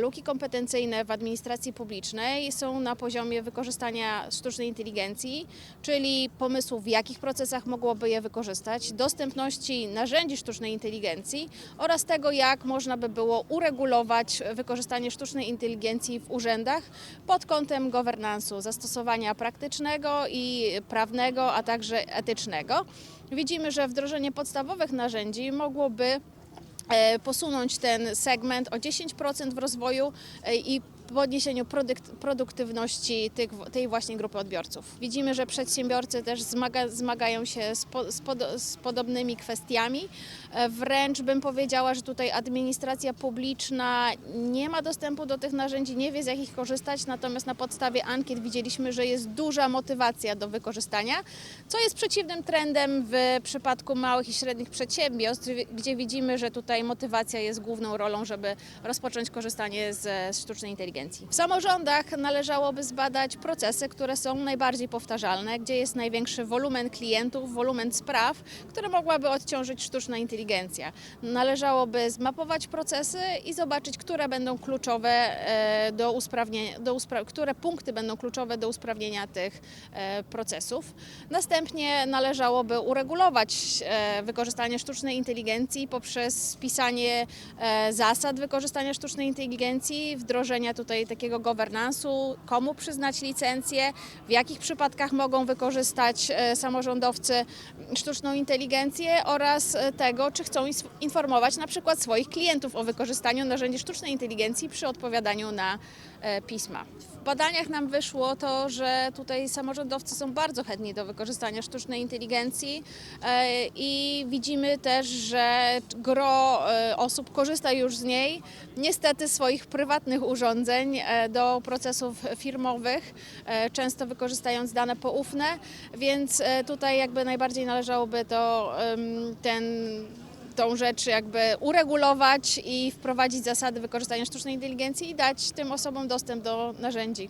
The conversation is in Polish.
Luki kompetencyjne w administracji publicznej są na poziomie wykorzystania sztucznej inteligencji, czyli pomysłów, w jakich procesach mogłoby je wykorzystać, dostępności narzędzi sztucznej inteligencji oraz tego, jak można by było uregulować wykorzystanie sztucznej inteligencji w urzędach pod kątem governance'u, zastosowania praktycznego i prawnego, a także etycznego. Widzimy, że wdrożenie podstawowych narzędzi mogłoby posunąć ten segment o 10% w rozwoju e, i podniesieniu produkt, produktywności tych, tej właśnie grupy odbiorców. Widzimy, że przedsiębiorcy też zmaga, zmagają się z, po, z, pod, z podobnymi kwestiami. E, Wręcz bym powiedziała, że tutaj administracja publiczna nie ma dostępu do tych narzędzi, nie wie z jakich korzystać, natomiast na podstawie ankiet widzieliśmy, że jest duża motywacja do wykorzystania, co jest przeciwnym trendem w przypadku małych i średnich przedsiębiorstw, gdzie widzimy, że tutaj motywacja jest główną rolą, żeby rozpocząć korzystanie z sztucznej inteligencji. W samorządach należałoby zbadać procesy, które są najbardziej powtarzalne, gdzie jest największy wolumen klientów, wolumen spraw, które mogłaby odciążyć sztuczna inteligencja. Należałoby zmapować procesy i zobaczyć, które będą kluczowe e, do usprawnienia, do uspra- które punkty będą kluczowe do usprawnienia tych e, procesów. Następnie należałoby uregulować e, wykorzystanie sztucznej inteligencji poprzez spisanie e, zasad wykorzystania sztucznej inteligencji, wdrożenia tutaj takiego governance'u, komu przyznać licencję, w jakich przypadkach mogą wykorzystać e, samorządowcy sztuczną inteligencję oraz e, tego, czy chcą informować na przykład swoich klientów o wykorzystaniu narzędzi sztucznej inteligencji przy odpowiadaniu na pisma. W badaniach nam wyszło to, że tutaj samorządowcy są bardzo chętni do wykorzystania sztucznej inteligencji i widzimy też, że gro osób korzysta już z niej, niestety swoich prywatnych urządzeń e, do procesów firmowych, e, często wykorzystając dane poufne, więc e, tutaj jakby najbardziej należałoby to ten tą rzecz jakby uregulować i wprowadzić zasady wykorzystania sztucznej inteligencji i dać tym osobom dostęp do narzędzi.